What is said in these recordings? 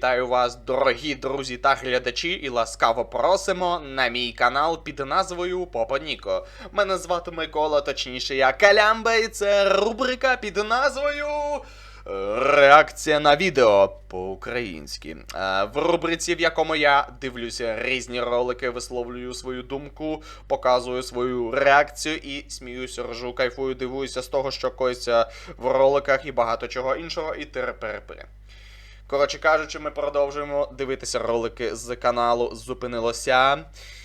Вітаю вас, дорогі друзі та глядачі, і ласкаво просимо на мій канал під назвою Попа Ніко. Мене звати Микола, точніше я Калямба, і це рубрика під назвою. е, Реакція на відео по-українськи. Е, В рубриці, в якому я дивлюся різні ролики, висловлюю свою думку, показую свою реакцію і сміюся, ржу, кайфую, дивуюся з того, що коїться в роликах і багато чого іншого, і тереперепи. Коротше кажучи, ми продовжуємо дивитися ролики з каналу Зупинилося.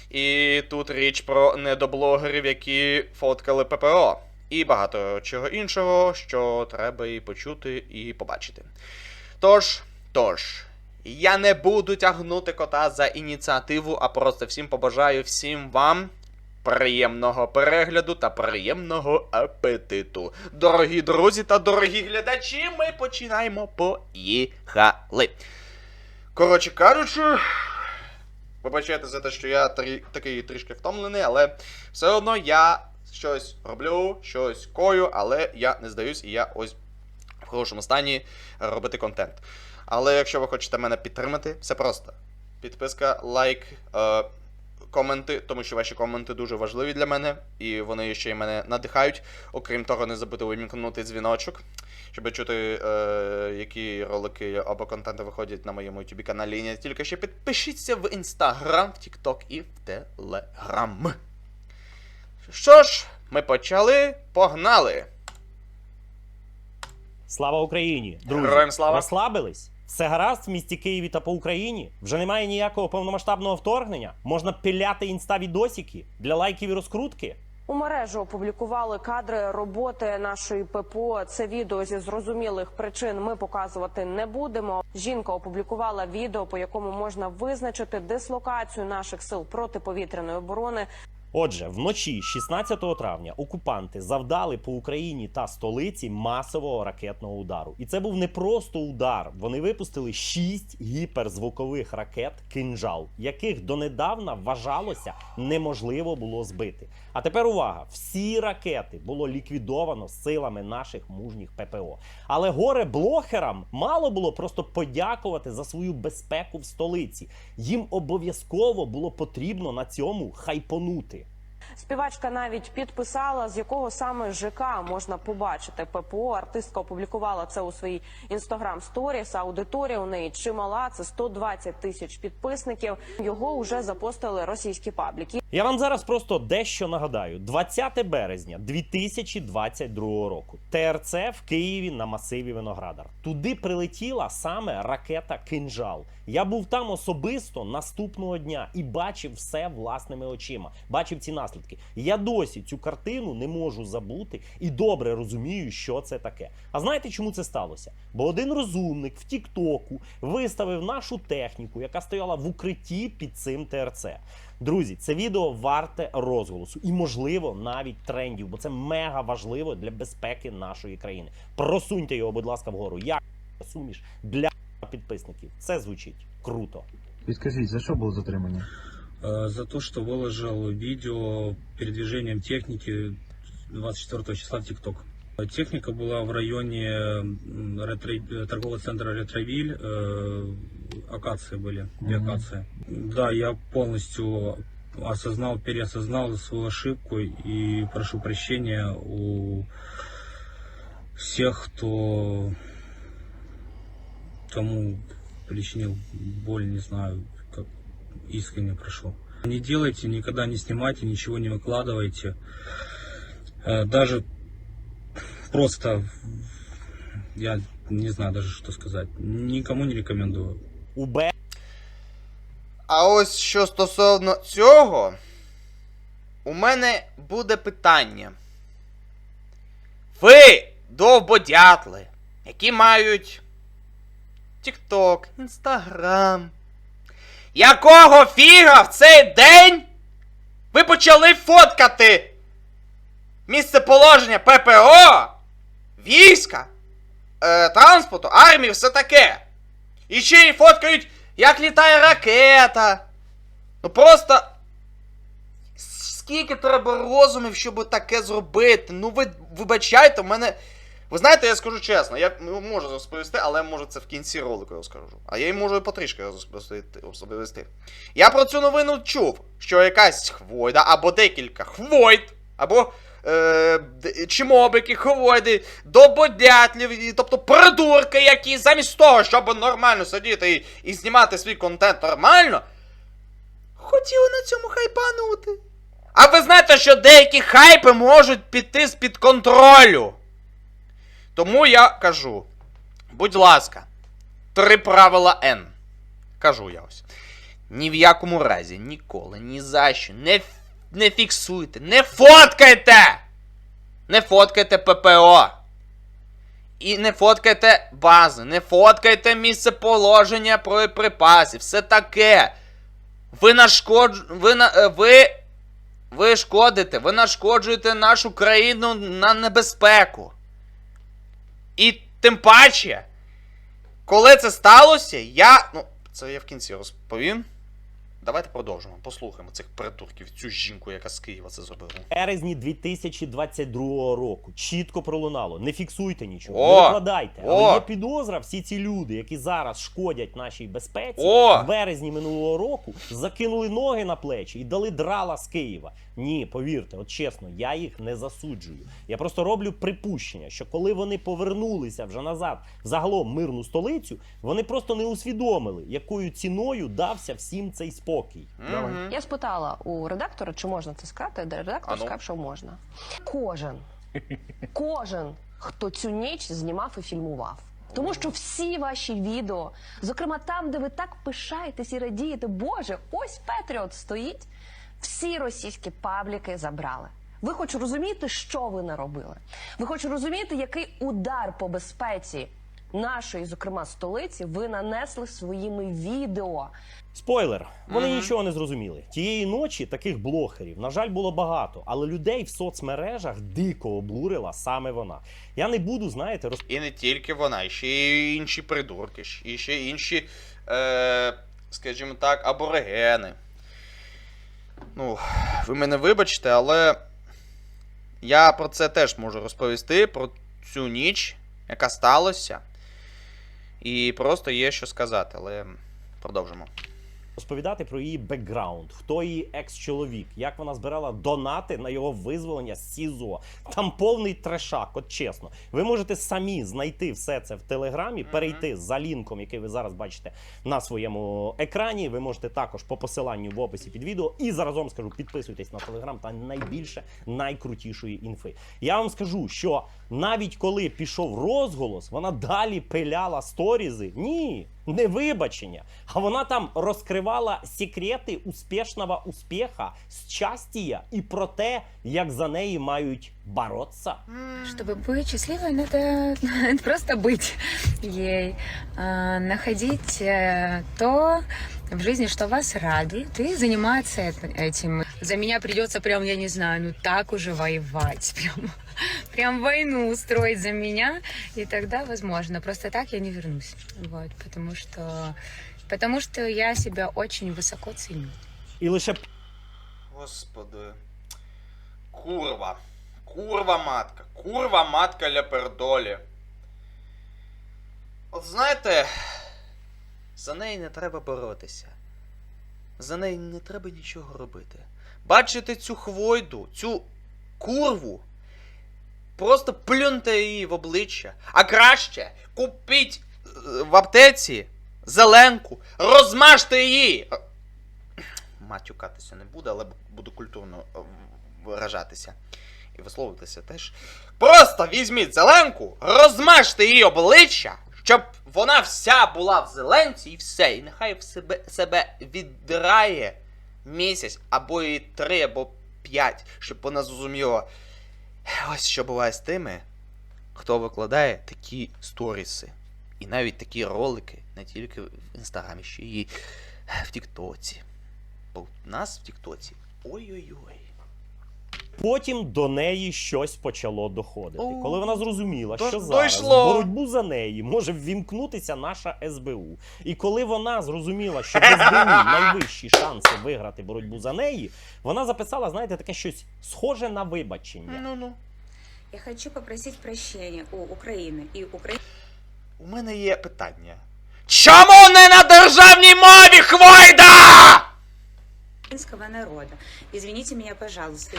І тут річ про недоблогерів, які фоткали ППО. І багато чого іншого, що треба і почути, і побачити. Тож, тож, я не буду тягнути кота за ініціативу, а просто всім побажаю всім вам приємного перегляду та приємного апетиту. Дорогі друзі та дорогі глядачі, ми починаємо поїхали. Коротше кажучи, вибачайте за те, що я трі- такий трішки втомлений, але все одно я щось роблю, щось кою, але я не здаюсь, і я ось в хорошому стані робити контент. Але якщо ви хочете мене підтримати, все просто. Підписка, лайк, е, коменти, тому що ваші коменти дуже важливі для мене, і вони ще й мене надихають. Окрім того, не забудьте вимікнути дзвіночок, щоб чути, е, які ролики або контенти виходять на моєму YouTube каналі. І не тільки ще підпишіться в Instagram, в TikTok і в Telegram. Що ж, ми почали, погнали! Слава Україні! Друзі, Героям слава! розслабились? Все гаразд в місті Києві та по Україні? Вже немає ніякого повномасштабного вторгнення? Можна пиляти інста-відосики для лайків і розкрутки? У мережу опублікували кадри роботи нашої ППО. Це відео зі зрозумілих причин ми показувати не будемо. Жінка опублікувала відео, по якому можна визначити дислокацію наших сил протиповітряної оборони. Отже, вночі 16 травня окупанти завдали по Україні та столиці масового ракетного удару. І це був не просто удар. Вони випустили 6 гіперзвукових ракет кинжал, яких донедавна вважалося неможливо було збити. А тепер увага: всі ракети було ліквідовано силами наших мужніх ППО. Але горе блохерам мало було просто подякувати за свою безпеку в столиці. Їм обов'язково було потрібно на цьому хайпонути. Співачка навіть підписала, з якого саме ЖК можна побачити ППО. Артистка опублікувала це у своїй інстаграм сторіс. Аудиторія у неї чимала. Це 120 тисяч підписників. Його вже запостили російські пабліки. Я вам зараз просто дещо нагадаю: 20 березня 2022 року. ТРЦ в Києві на масиві Виноградар. Туди прилетіла саме ракета Кинжал. Я був там особисто наступного дня і бачив все власними очима. Бачив ці наслідки. Я досі цю картину не можу забути і добре розумію, що це таке. А знаєте, чому це сталося? Бо один розумник в Тіктоку виставив нашу техніку, яка стояла в укритті під цим ТРЦ. Друзі, це відео варте розголосу і, можливо, навіть трендів, бо це мега важливо для безпеки нашої країни. Просуньте його, будь ласка, вгору. Як суміш для підписників. Це звучить круто. Підкажіть, за що було затримання? Э, за то, что выложил видео передвижением техники 24 числа в ТикТок. Техника была в районе ретро- э, торгового центра Ретровиль, э, акации были, две акации. Да, я полностью осознал, переосознал свою ошибку и прошу прощения у всех, кто кому причинил боль, не знаю, искренне прошу. Не делайте, никогда не снимайте, ничего не выкладывайте. Э, Даже просто, я не знаю даже, что сказать. Никому не рекомендую. У Б А ось що стосовно цього, у мене буде питання. Ви, довбодятли, які мають TikTok, Instagram. якого фіга в цей день ви почали фоткати місцеположення ППО, війська, е, транспорту, армії, все таке. І ще й фоткають, як літає ракета. Ну просто. Скільки треба розумів, щоб таке зробити? Ну ви вибачайте, в мене Ви знаєте, я скажу чесно, я можу розповісти, але може це в кінці ролику розкажу. А я й можу потрішки розповісти-. Я про цю новину чув, що якась хвойда або декілька хвойд, або е, чмобики, хвойди, дободятлів, тобто придурки, які замість того, щоб нормально сидіти і, і знімати свій контент нормально, хотіли на цьому хайпанути. А ви знаєте, що деякі хайпи можуть піти з-під контролю. Тому я кажу, будь ласка, три правила Н. Кажу я ось. Ні в якому разі, ніколи, ні за що, не, не фіксуйте, не фоткайте! Не фоткайте ППО. І не фоткайте бази, не фоткайте місце положення боєприпасів, все таке. Ви нашкодж... ви, на... е, ви... ви шкодите, ви нашкоджуєте нашу країну на небезпеку. І тим паче, коли це сталося, я. Ну, це я в кінці розповім. Давайте продовжимо. Послухаємо цих придурків, цю жінку, яка з Києва це зробила. березні 2022 року чітко пролунало. Не фіксуйте нічого, О! не викладайте. О! Але є підозра, всі ці люди, які зараз шкодять нашій безпеці, О! в березні минулого року закинули ноги на плечі і дали драла з Києва. Ні, повірте, от чесно, я їх не засуджую. Я просто роблю припущення, що коли вони повернулися вже назад в загалом мирну столицю, вони просто не усвідомили, якою ціною дався всім цей спокій. Мгм. Я спитала у редактора, чи можна це сказати, де редактор А ну. сказав, що можна. Кожен, кожен, хто цю ніч знімав і фільмував. Тому що всі ваші відео, зокрема там, де ви так пишаєтесь і радієте, Боже, ось Петріот стоїть. Всі російські пабліки забрали. Ви хоч розумієте, що ви наробили? Ви хоч розумієте, який удар по безпеці нашої, зокрема, столиці, ви нанесли своїми відео. Спойлер, вони Мгм. нічого не зрозуміли. Тієї ночі таких блогерів, на жаль, було багато, але людей в соцмережах дико облурила саме вона. Я не буду, знаєте, роз... І не тільки вона, і ще й інші придурки, і ще інші, е, скажімо так, аборигени. Ну, ви мене вибачте, але я про це теж можу розповісти, про цю ніч, яка сталася. І просто є що сказати, але продовжимо. розповідати про її бекграунд, хто її екс-чоловік, як вона збирала донати на його визволення з СІЗО. Там повний трешак, от чесно. Ви можете самі знайти все це в телеграмі, перейти за лінком, який ви зараз бачите на своєму екрані. Ви можете також по посиланню в описі під відео. І заразом скажу, підписуйтесь на телеграм та найбільше найкрутішої інфи. Я вам скажу, що навіть коли пішов розголос, вона далі пиляла сторізи. Ні, не вибачення. А вона там розкривала секрети успішного успіха, щастя і про те, як за неї мають боротися. Чтобы быть счастливой, надо просто быть ей, а, находить э, то в жизни, что вас радует, и заниматься эт- этим. За меня придется прям, я не знаю, ну так уже воевать, прям, прям войну устроить за меня, и тогда возможно. Просто так я не вернусь, вот, потому что, потому что я себя очень высоко ценю. І лише Господи. Курва. Курва матка. Курва матка ляпердолі. От знаєте, за неї не треба боротися. За неї не треба нічого робити. Бачите цю хвойду, цю курву. Просто плюньте її в обличчя. А краще купіть е, в аптеці зеленку, розмажте її. матюкатися не буду, але буду культурно е, виражатися. І висловитися теж. Просто візьміть зеленку, розмажте її обличчя, щоб вона вся була в зеленці і все. І нехай в себе, себе віддирає місяць, або і три, або п'ять, щоб вона зрозуміла. Ось що буває з тими, хто викладає такі сторіси. І навіть такі ролики не тільки в інстаграмі, ще й в Тіктоці. Бо у нас в Тіктоці. Ой-ой-ой. Потім до неї щось почало доходити. О, Коли вона зрозуміла, що зараз в боротьбу за неї може ввімкнутися наша СБУ. І коли вона зрозуміла, що в СБУ найвищі шанси виграти боротьбу за неї, вона записала, знаєте, таке щось схоже на вибачення. Ну ну. Я хочу попросить прощения у Украины и У мене є питання. Чому не на державній мові Хвойда? народа. Извините меня, пожалуйста.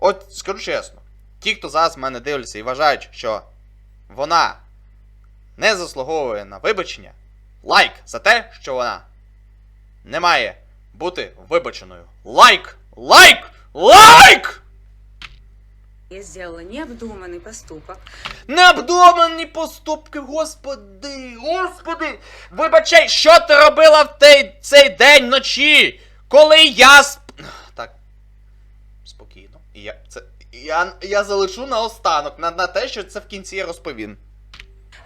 От скажу чесно, ті, хто зараз мене дивляться і вважають, що вона не заслуговує на вибачення, лайк за те, що вона не має бути вибаченою. Лайк! Лайк! Лайк! Я сделала необдуманный поступок. Необдумані поступки, господи, господи! Вибачай, що ти робила в той, цей день вночі, коли я сп... Так. Спокійно. І Я, це, я, я залишу на останок, на, на те, що це в кінці я розповім.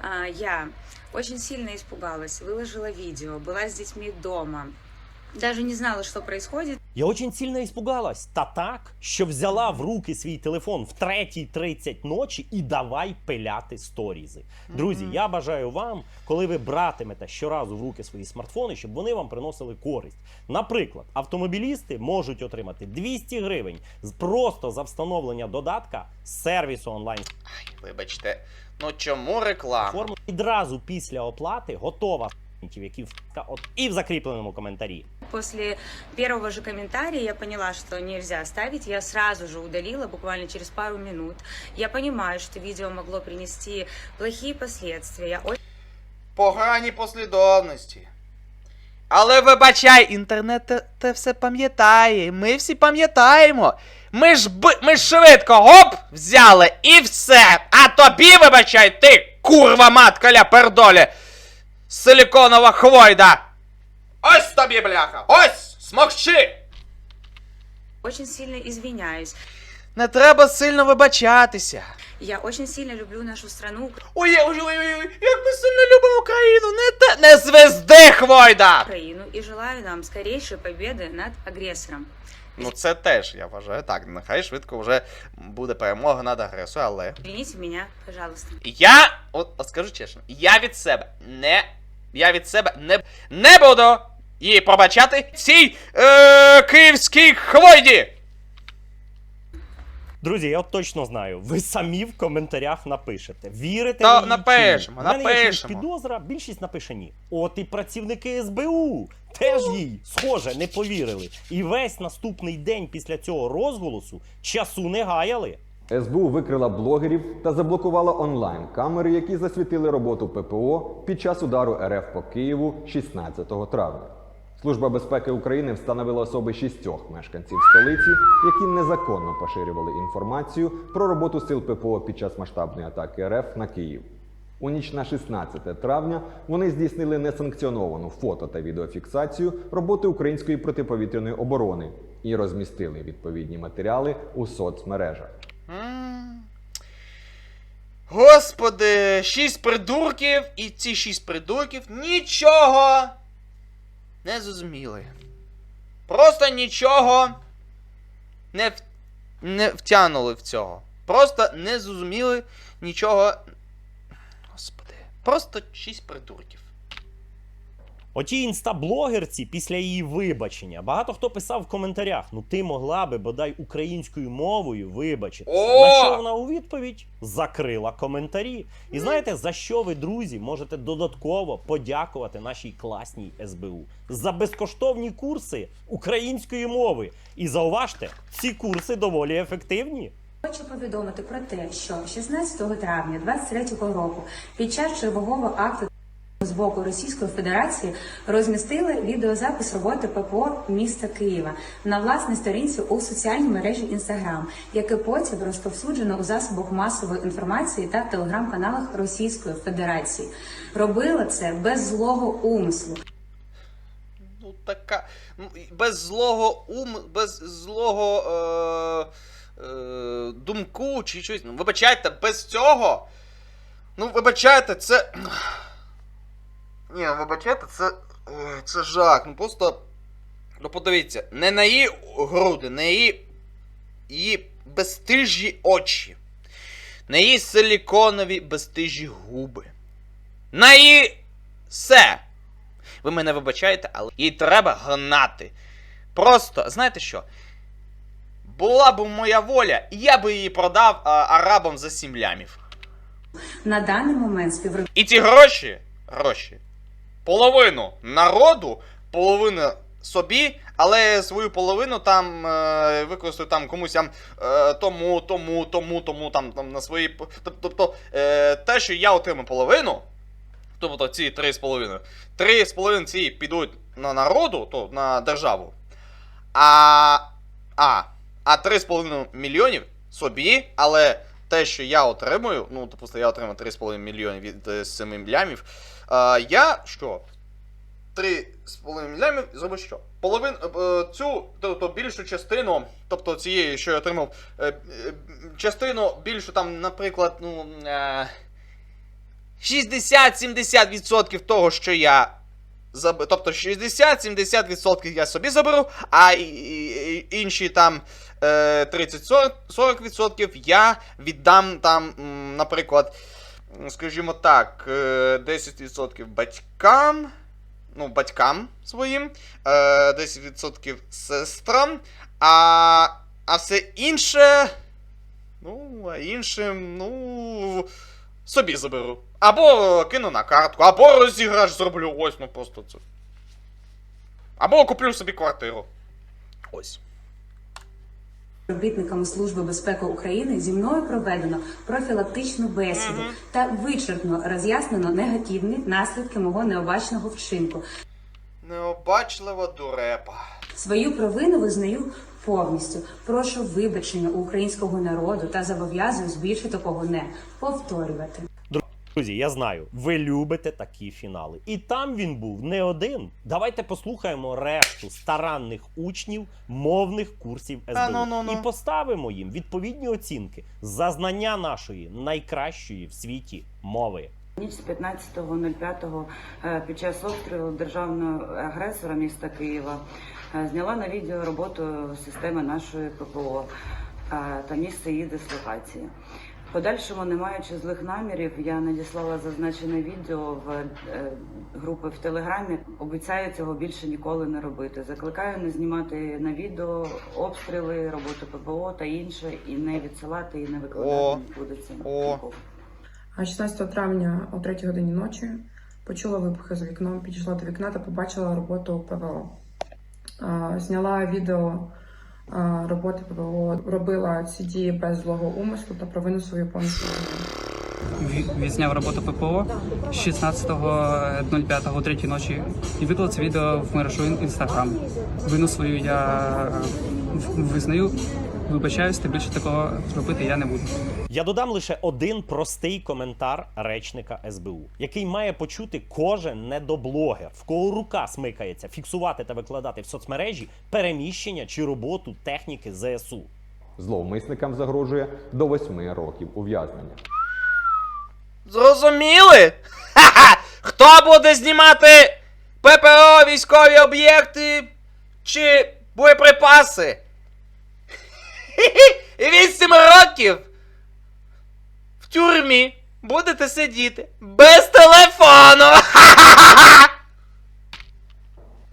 А, я очень сильно испугалась, выложила видео, была с детьми дома. Даже не знала, что происходит. Я очень сильно іспугалась. Та так, що взяла в руки свій телефон в 3.30 ночі і давай пиляти сторізи. Друзі, я бажаю вам, коли ви братимете щоразу в руки свої смартфони, щоб вони вам приносили користь. Наприклад, автомобілісти можуть отримати 200 гривень просто за встановлення додатка з сервісу онлайн Вибачте, ну чому реклама? форму. Відразу після оплати готова які в от і в закріпленому коментарі. После первого же комментария я поняла, что нельзя ставить. Я сразу же удалила, буквально через пару минут. Я понимаю, что видео могло принести плохие последствия. Я Погані послідовності. Але вибачай, інтернет те, те все пам'ятає. Ми всі пам'ятаємо. Ми ж би, ми ж швидко гоп взяли і все. А тобі, вибачай, ти курва матка ля пердолі. Силіконова хвойда. Ось тобі, бляха! Ось! Смокчи! очень сильно извиняюсь. Не треба сильно вибачатися. Я очень сильно люблю нашу страну, Ой, ой, ой, ой, ой, як ми сильно любимо Україну, не те, не звезди, Хвойда! Украину, и желаю нам скорейшей победы над агрессором. Ну це теж, я вважаю, так, нехай швидко вже буде перемога над агресором, але. Извините меня, пожалуйста. Я, от, от скажу чесно, я від себе не. Я від себе не, не буду її пробачати цій е, київській хвойді! Друзі, я от точно знаю, ви самі в коментарях напишете. Вірите Та їй напишемо, чи ні? Мене є напишемо. підозра, більшість напише ні. От і працівники СБУ теж їй, схоже, не повірили. І весь наступний день після цього розголосу часу не гаяли. СБУ викрила блогерів та заблокувала онлайн камери, які засвітили роботу ППО під час удару РФ по Києву 16 травня. Служба безпеки України встановила особи шістьох мешканців столиці, які незаконно поширювали інформацію про роботу сил ППО під час масштабної атаки РФ на Київ. У ніч на 16 травня вони здійснили несанкціоновану фото та відеофіксацію роботи української протиповітряної оборони і розмістили відповідні матеріали у соцмережах. Господи, шість придурків, і ці шість придурків нічого не зрозуміли. Просто нічого не, в... не втягнули в цього. Просто не зрозуміли нічого. Господи, просто шість придурків. Отій інстаблогерці після її вибачення. Багато хто писав в коментарях: ну ти могла би бодай українською мовою вибачитися. О! На що вона у відповідь закрила коментарі. І знаєте, за що ви, друзі, можете додатково подякувати нашій класній СБУ за безкоштовні курси української мови. І зауважте, ці курси доволі ефективні. Хочу повідомити про те, що 16 травня 23 року під час чергового акту з боку Російської Федерації розмістили відеозапис роботи ППО міста Києва на власній сторінці у соціальній мережі Інстаграм, яке потім розповсюджено у засобах масової інформації та телеграм-каналах Російської Федерації. Робила це без злого умислу. Ну, така. Без злого ум, без злого е, е, думку чи щось. Вибачайте, без цього. Ну, вибачайте, це. Ні, ну, вибачайте, це. Ой, це жах. Ну просто. Ну подивіться, не на її груди, на її. її безстижі очі. На її силіконові безстижі губи. На її все. Ви мене вибачаєте, але їй треба гнати. Просто, знаєте що? була б моя воля, я би її продав а, арабам за 7 лямів. На даний момент співробітник І ці гроші, гроші, половину народу, половину собі, але свою половину там е, використаю там комусь е, тому, тому, тому, тому, там, там на свої. Тобто, е, те, що я отримаю половину, тобто ці 3,5, 3,5 ці підуть на народу, то на державу. А. А. А 3,5 мільйонів собі, але те, що я отримую, ну, допустимо, я отримаю 3,5 мільйонів від е, 7 лямів, а, я що? 3,5 мільйонів зроблю що? Половину е, цю тобто більшу частину, тобто цієї, що я отримав, е, е, частину більшу там, наприклад, ну. Е, 60-70% того, що я. Тобто 60-70% я собі заберу, а інші там е, 30-40% я віддам там, наприклад, скажімо так, е, 10% батькам. Ну, батькам своїм, е, 10% сестрам, а, а все інше. Ну, а іншим, ну. Собі заберу. Або кину на картку, або розіграш зроблю. Ось, ну просто це. Або куплю собі квартиру. Ось. Співробітниками Служби безпеки України зі мною проведено профілактичну бесіду та вичерпно роз'яснено негативні наслідки мого необачного вчинку. Необачлива дурепа. Свою провину визнаю повністю. Прошу вибачення у українського народу та зобов'язую більше такого не повторювати. Друзі, я знаю, ви любите такі фінали. І там він був не один. Давайте послухаємо решту старанних учнів мовних курсів СБУ А, ну, ну, ну. і поставимо їм відповідні оцінки за знання нашої найкращої в світі мови. Ніч з 15.05 е, під час обстрілу державного агресора міста Києва е, зняла на відео роботу системи нашої ППО е, та місце її дислокації. Подальшому, не маючи злих намірів, я надіслала зазначене відео в е, групи в Телеграмі. Обіцяю цього більше ніколи не робити. Закликаю не знімати на відео обстріли, роботу ППО та інше, і не відсилати і не викладати це о. А 16 травня о 3 годині ночі почула вибухи за вікном, підійшла до вікна та побачила роботу ПВО. Зняла відео роботи ПВО, робила ці дії без злого умислу та провину свою повністю. Відзняв роботу ППО 16.05 о 3 ночі і виклав це відео в мережу Інстаграм. Вину свою я визнаю, вибачаюсь, та більше такого робити я не буду. Я додам лише один простий коментар речника СБУ, який має почути кожен недоблогер, в кого рука смикається фіксувати та викладати в соцмережі переміщення чи роботу техніки ЗСУ. Зловмисникам загрожує до 8 років ув'язнення. Зрозуміли? Ха-ха! Хто буде знімати ППО, військові об'єкти чи боєприпаси? Вісім років в тюрмі будете сидіти без телефону.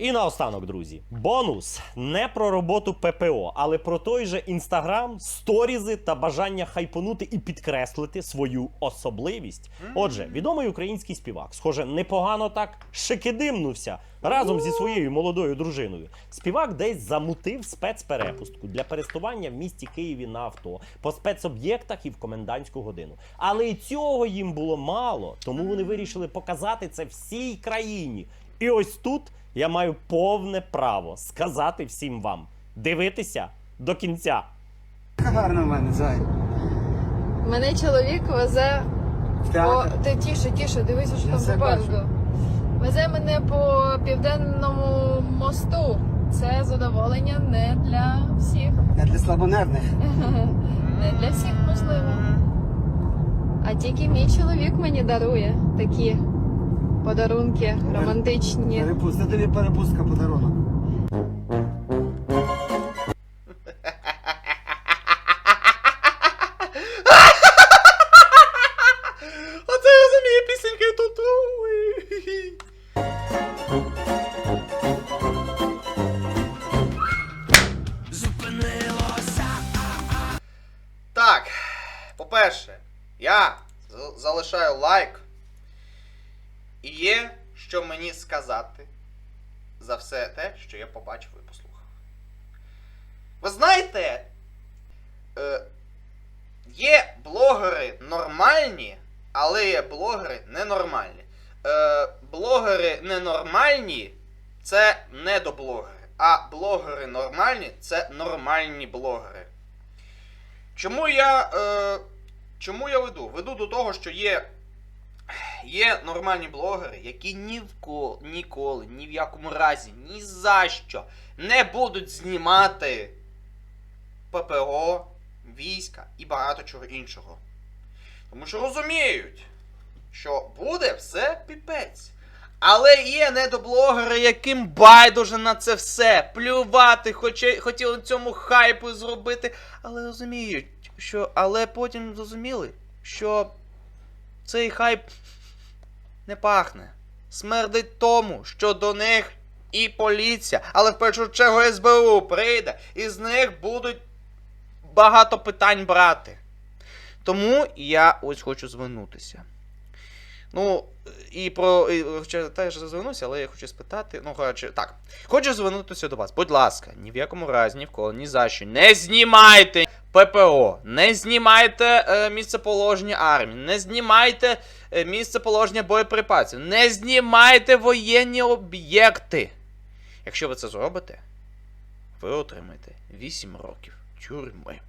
І наостанок, друзі, бонус не про роботу ППО, але про той же інстаграм, сторізи та бажання хайпонути і підкреслити свою особливість. Отже, відомий український співак, схоже, непогано так шикидимнувся разом зі своєю молодою дружиною. Співак десь замутив спецперепустку для перестування в місті Києві на авто по спецоб'єктах і в комендантську годину. Але і цього їм було мало, тому вони вирішили показати це всій країні. І ось тут я маю повне право сказати всім вам: дивитися до кінця. Гарно в мене, зай. Мене чоловік везе по ти тіше, тіше, дивися, що там попереду. Везе мене по південному мосту. Це задоволення не для всіх. Я для слабонервних. Не для всіх можливо. А тільки мій чоловік мені дарує такі подарунки романтичні. Перепустка, тобі перепустка подарунок. Блогери нормальні це нормальні блогери. Чому я. Е, чому я веду? Веду до того, що є. Є нормальні блогери, які ні в ко, ніколи, ні в якому разі, ні за що не будуть знімати ППО, війська і багато чого іншого. Тому що розуміють, що буде все піпець. Але є недоблогери, яким байдуже на це все. Плювати, хоче, хотіли цьому хайпу зробити, але розуміють, що. Але потім зрозуміли, що цей хайп не пахне. Смердить тому, що до них і поліція, але в першу чергу СБУ прийде, і з них будуть багато питань брати. Тому я ось хочу звернутися. Ну, і про. І, хоча теж звернуся, але я хочу спитати. Ну, коротше, так. Хочу звернутися до вас. Будь ласка, ні в якому разі, ні в кого, ні за що. Не знімайте ППО, не знімайте е, місцеположення армії, не знімайте е, місцеположення боєприпасів, не знімайте воєнні об'єкти. Якщо ви це зробите, ви отримаєте 8 років тюрми.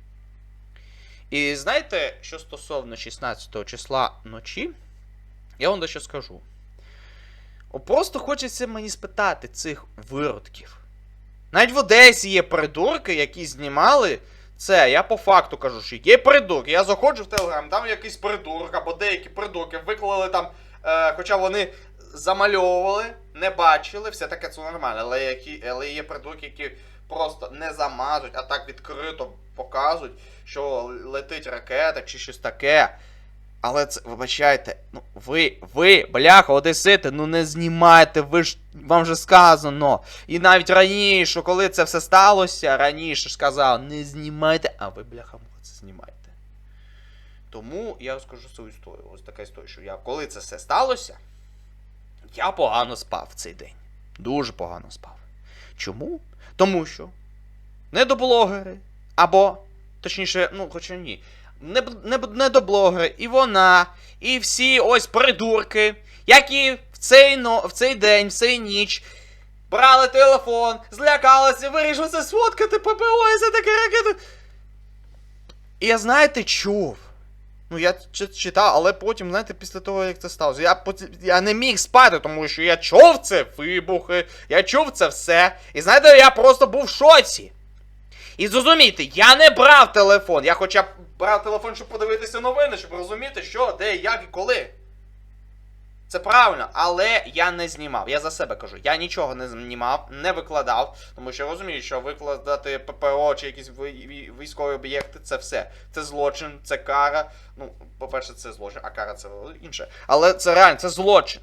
І знаєте, що стосовно 16 числа ночі, я вам дещо скажу. О, просто хочеться мені спитати цих виродків. Навіть в Одесі є придурки, які знімали це. Я по факту кажу, що є придурки. Я заходжу в Телеграм, там якийсь придурок, або деякі придурки виклали там, е, хоча вони замальовували, не бачили, все таке це нормально. Але, які, але є придурки, які просто не замазують, а так відкрито показують, що летить ракета чи щось таке. Але це, вибачайте, ну ви, ви, бляха, одесити, ну не знімайте, ви ж вам же сказано. І навіть раніше, коли це все сталося, раніше ж сказав, не знімайте, а ви, бляха, це знімайте. Тому я розкажу свою історію. Ось така історія, що я, коли це все сталося, я погано спав цей день. Дуже погано спав. Чому? Тому що недоблогери, або, точніше, ну, хоча ні не, не, не до блогери, і вона, і всі ось придурки, які в цей, но, в цей день, в цей ніч брали телефон, злякалися, вирішили це сфоткати ППО і це таке ракети. І я, знаєте, чув. Ну, я читав, але потім, знаєте, після того, як це сталося, я, я не міг спати, тому що я чув це вибухи, я чув це все. І знаєте, я просто був в шоці. І зрозумійте, я не брав телефон. Я хоча б брав телефон, щоб подивитися новини, щоб розуміти, що, де, як і коли. Це правильно, але я не знімав. Я за себе кажу. Я нічого не знімав, не викладав, тому що розумію, що викладати ППО чи якісь військові об'єкти це все. Це злочин, це кара. Ну, по-перше, це злочин, а кара це інше. Але це реально, це злочин.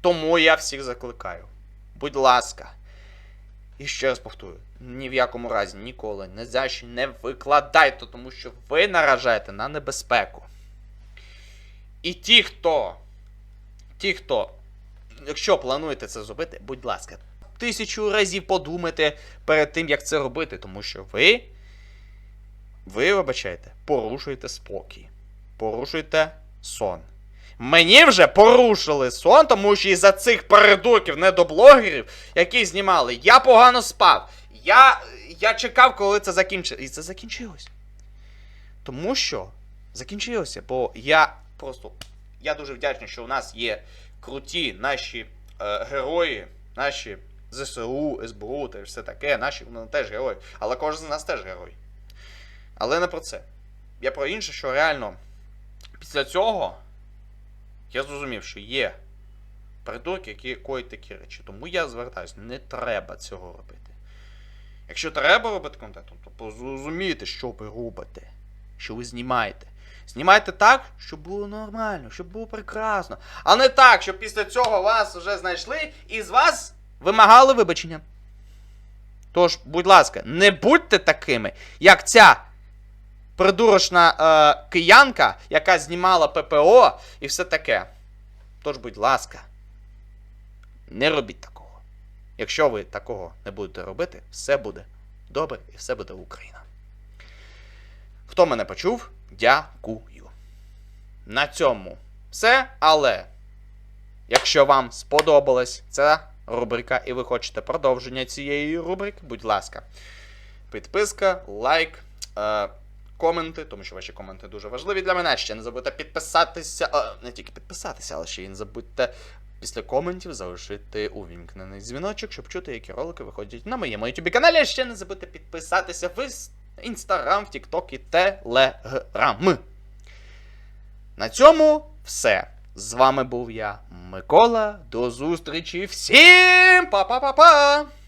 Тому я всіх закликаю. Будь ласка. І ще раз повторюю, ні в якому разі ніколи не за що не викладайте, тому що ви наражаєте на небезпеку. І ті, хто. Ті, хто. Якщо плануєте це зробити, будь ласка, тисячу разів подумайте перед тим, як це робити, тому що ви. Ви, вибачайте, порушуєте спокій. Порушуєте сон. Мені вже порушили сон, тому що із-за цих передурків недоблогерів, які знімали, я погано спав. Я, я чекав, коли це закінчиться. І це закінчилось. Тому що закінчилося, бо я просто. Я дуже вдячний, що у нас є круті наші е, герої, наші ЗСУ, СБУ та все таке, наші вони теж герої. Але кожен з нас теж герой. Але не про це. Я про інше, що реально після цього я зрозумів, що є придурки, які коять такі речі. Тому я звертаюся, не треба цього робити. Якщо треба робити контент, то зрозумійте, що ви робите, що ви знімаєте. Знімайте так, щоб було нормально, щоб було прекрасно. А не так, щоб після цього вас вже знайшли і з вас вимагали вибачення. Тож, будь ласка, не будьте такими, як ця придурочна е, киянка, яка знімала ППО і все таке. Тож, будь ласка, не робіть такого. Якщо ви такого не будете робити, все буде добре і все буде Україна. Хто мене почув, дякую. На цьому все, але якщо вам сподобалась ця рубрика і ви хочете продовження цієї рубрики, будь ласка, підписка, лайк, е, коменти, тому що ваші коменти дуже важливі для мене. Ще не забудьте підписатися, е, не тільки підписатися, але ще й не забудьте після коментів залишити увімкнений дзвіночок, щоб чути, які ролики виходять на моєму YouTube каналі. А ще не забудьте підписатися в Інстаграм, в Тікток і Телеграм. На цьому все. З вами був я, Микола. До зустрічі всім! Па-па-па-па!